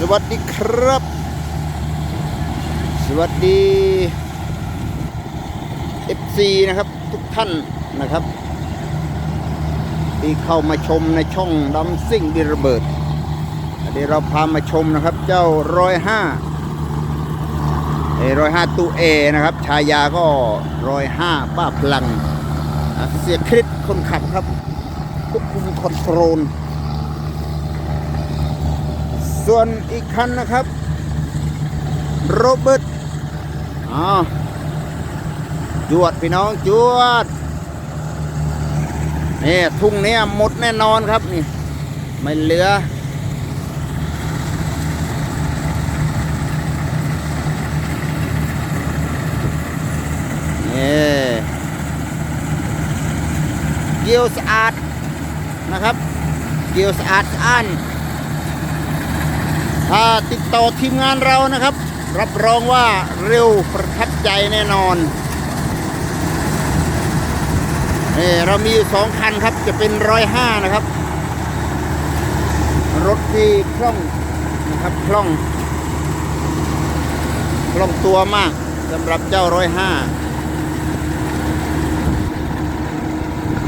สวัสดีครับ สวัสดี FC นะครับทุกท่านนะครับ ที่เข้ามาชมในช่องดำซิ่งดิระเบิดเดี๋ยวเราพามาชมนะครับ เจ้าร้อยห้าเอร้อยห้าตูเอนะครับ ชายาก็ร้อยห้าบ้าพลังอะเสียคริสคนขับครับควบคุมคอนโทรล ส่วนอีกคันนะครับ โรเบิร์ตอ๋อจวดพี่น้องจวดนี่ทุ่งเนี้ยหมดแน่นอนครับนี่ ไม่เหลือ นี่เกียวสะอาดนะครับ เกียวสะอาดสะอ้าน ถ้าติดต่อทีมงานเรานะครับ รับรองว่าเร็วประทับใจแน่นอนนี่เรามีสองคันครับจะเป็นร้อยห้านะครับ รถที่คล่องนะครับคล่องคล่องตัวมากสำหรับเจ้าร้อยห้า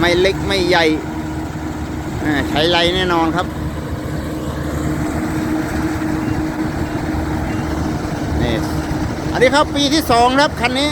ไม่เล็กไม่ใหญ่ใช้ไรแน่นอนครับ นี่อั นนี้ครับปีที่สองครับคันนี้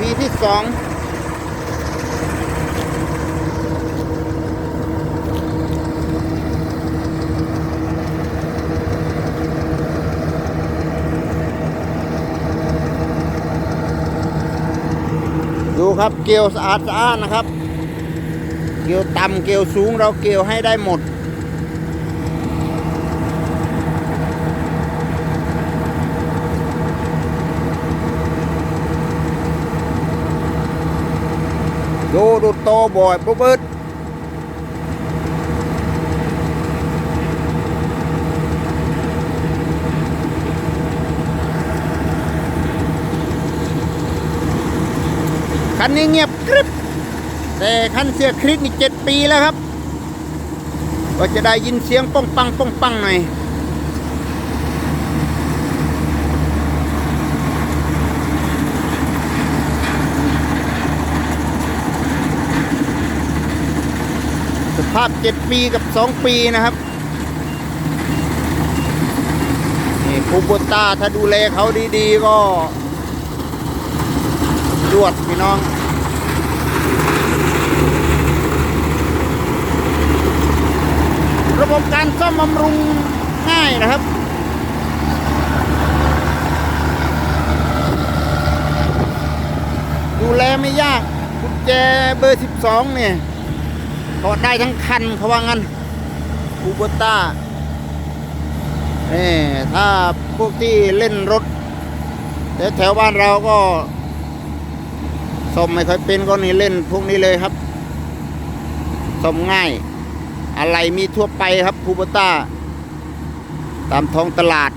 ปีที่สองดูครับเกลียวสะอาดสะอานนะครับ เกลียวต่ำเกลียวสูงเราเกลียวให้ได้หมด ดูดูโตบ่อยปุ๊บดคันนี้เงียบกริบแต่คันเสียคลิกนี่เจ็ดปีแล้วครับ ก็จะได้ยินเสียงป้องปังป้องปังหน่อย ส ภาพ 7 ปีกับ 2 ปีนะครับ นี่คูโบต้าถ้าดูแลเขาดีๆ ก็รวดพี่น้องระบบการซ่อมบำรุงง่ายนะครับ ดูแลไม่ยากกุญแจเบอร์ 12 เนี่ย ถอดได้ทั้งคันเขาว่างั้นคูโบต้าเอ่ถ้าพวกที่เล่นรถแถวแถวบ้านเราก็ซ่อมไม่ค่อยเป็นก็นี่เล่นพวกนี้เลยครับซ่อมง่าย อะไรมีทั่วไปครับคูโบต้า ตามท้องตลาด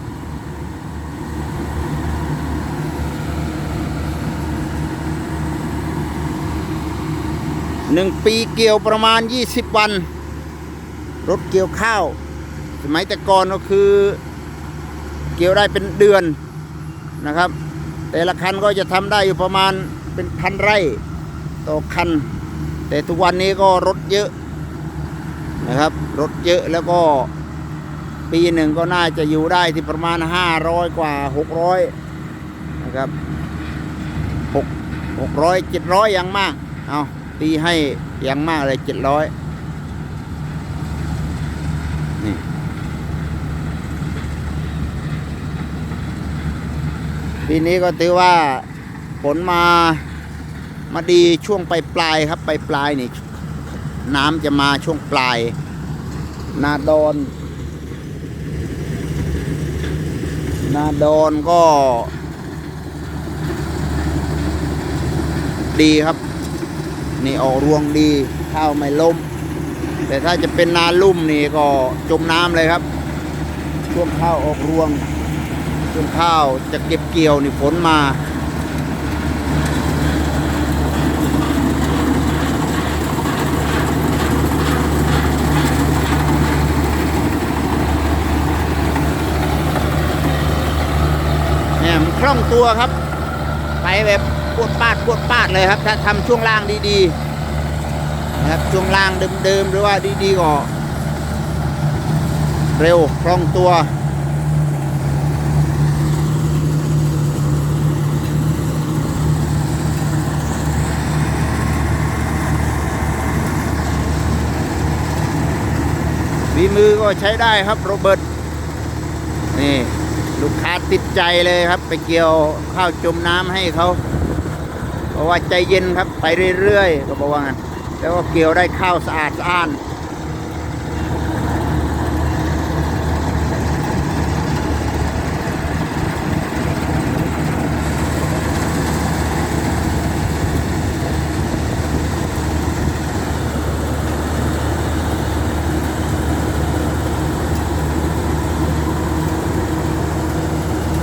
หนึ่งปีเกี่ยวประมาณ 20 วัน รถเกี่ยวข้าว สมัยแต่ก่อนก็คือ เกี่ยวได้เป็นเดือนนะครับ แต่ละคันก็จะทำได้อยู่ประมาณเป็นพันไร่ต่อคัน แต่ทุกวันนี้ก็รถเยอะนะครับ รถเยอะแล้วก็ปีหนึ่งก็น่าจะอยู่ได้ที่ประมาณ 500 กว่า 600 นะครับ6 600 700อย่างมาก เอา ตีให้อย่างมากเลย700นี่ปีนี้ก็ถือว่าผลมามาดีช่วงปลายปลายครับปลายปลายนี่น้ำจะมาช่วงปลาย นาดอน นาดอนก็ ดีครับ นี่ออกรวงดีข้าวไม่ล้ม แต่ถ้าจะเป็นนาลุ่มนี่ก็จมน้ำเลยครับ ช่วงข้าวออกรวง ช่วงข้าวจะเก็บเกี่ยวนี่ฝนมาเนี่ยมันคล่องตัวครับ ไปแบบ วดปาดปวดปาดเลยครับ ถ้าทำช่วงล่างดีๆนะครับช่วงล่างเดิมๆหรือว่าดีๆก็เร็วคล่องตัวฝีมือก็ใช้ได้ครับโรเบิร์ตนี่ ลูกค้าติดใจเลยครับ ไปเกี่ยวข้าวจมน้ำให้เขา เพราะว่าใจเย็นครับไปเรื่อยๆก็บอกว่างั้นแล้วก็เกี่ยวได้ข้าวสะอาดสะอ้าน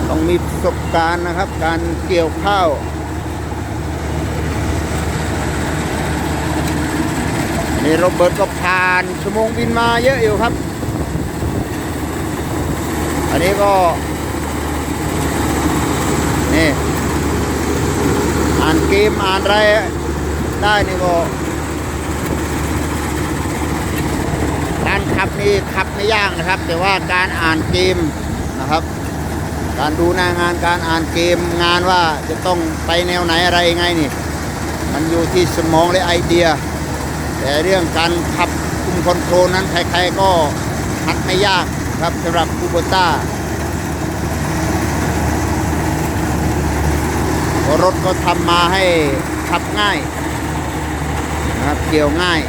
ต้องมีประสบการณ์นะครับ การเกี่ยวข้าว นี่โรเบิร์ตก็ผ่านชั่วโมงบินมาเยอะอยู่ครับ อันนี้ก็ นี่อ่านเกมอ่านอะไรได้นี่ก็การขับนี่ขับไม่ยากนะครับ แต่ว่าการอ่านเกมนะครับ การดูหน้างานการอ่านเกมงานว่าจะต้องไปแนวไหนอะไรยังไงนี่ มันอยู่ที่สมองและไอเดีย แต่เรื่องการขับคุมคอนโทรลนั้นใครๆก็หัดไม่ยากครับสำหรับคูโบต้ารถก็ทำมาให้ขับง่ายนะครับเกี่ยวง่าย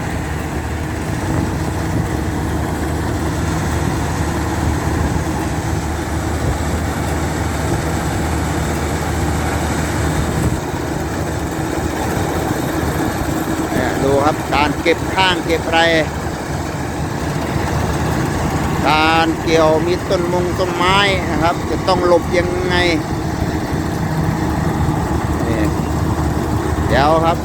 ดูครับ เก็บข้างเก็บอะไรการเกี่ยวมีต้นมงต้นไม้นะครับ จะต้องหลบยังไงเดี๋ยวครับ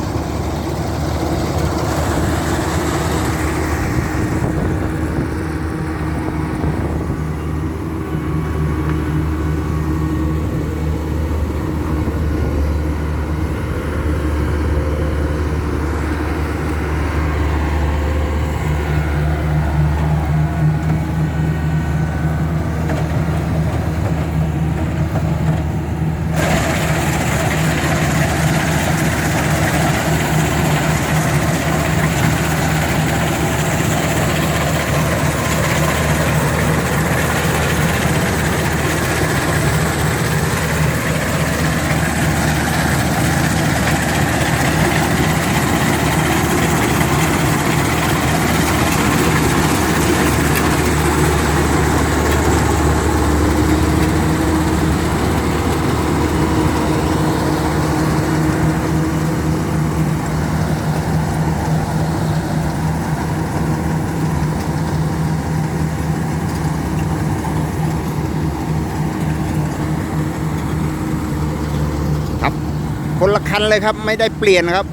คนละคันเลยครับ ไม่ได้เปลี่ยนครับ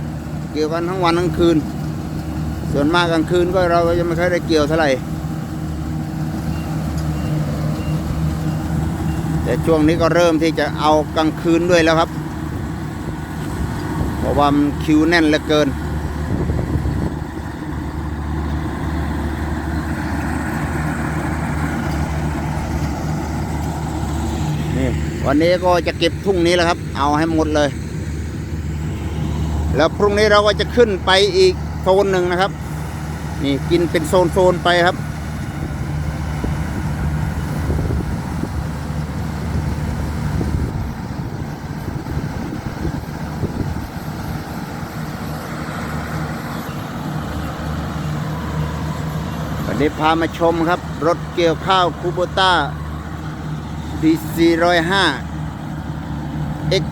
เกี่ยวกันทั้งวันทั้งคืน ส่วนมากกลางคืนก็เราก็ยังไม่ค่อยได้เกี่ยวเท่าไหร่แต่ช่วงนี้ก็เริ่มที่จะเอากลางคืนด้วยแล้วครับเพราะว่ามันคิวแน่นเหลือเกินนี่วันนี้ก็จะเก็บทุ่งนี้แหละครับ เอาให้หมดเลย แล้วพรุ่งนี้เราก็จะขึ้นไปอีกโซนหนึ่งนะครับ นี่กินเป็นโซนโซนๆไปครับ วันนี้พามาชมครับ รถเกี่ยวข้าวคูโบต้า DC ร้อยห้า X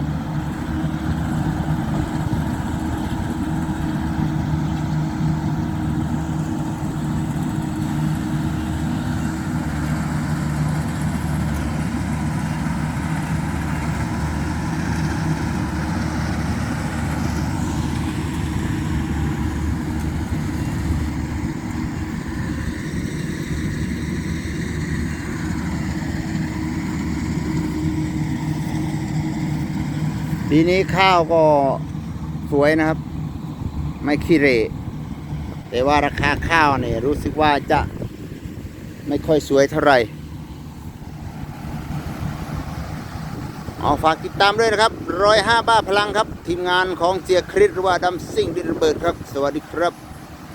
ปีนี้ข้าวก็สวยนะครับ ไม่ขี้เหร่แต่ว่าราคาข้าวเนี่ยรู้สึกว่าจะไม่ค่อยสวยเท่าไหร่เอาฝากติดตามด้วยนะครับร้อยห้าบ้าพลังครับ ทีมงานของเสียคริสหรือว่าดำซิ่งดินเบิดครับ สวัสดีครับ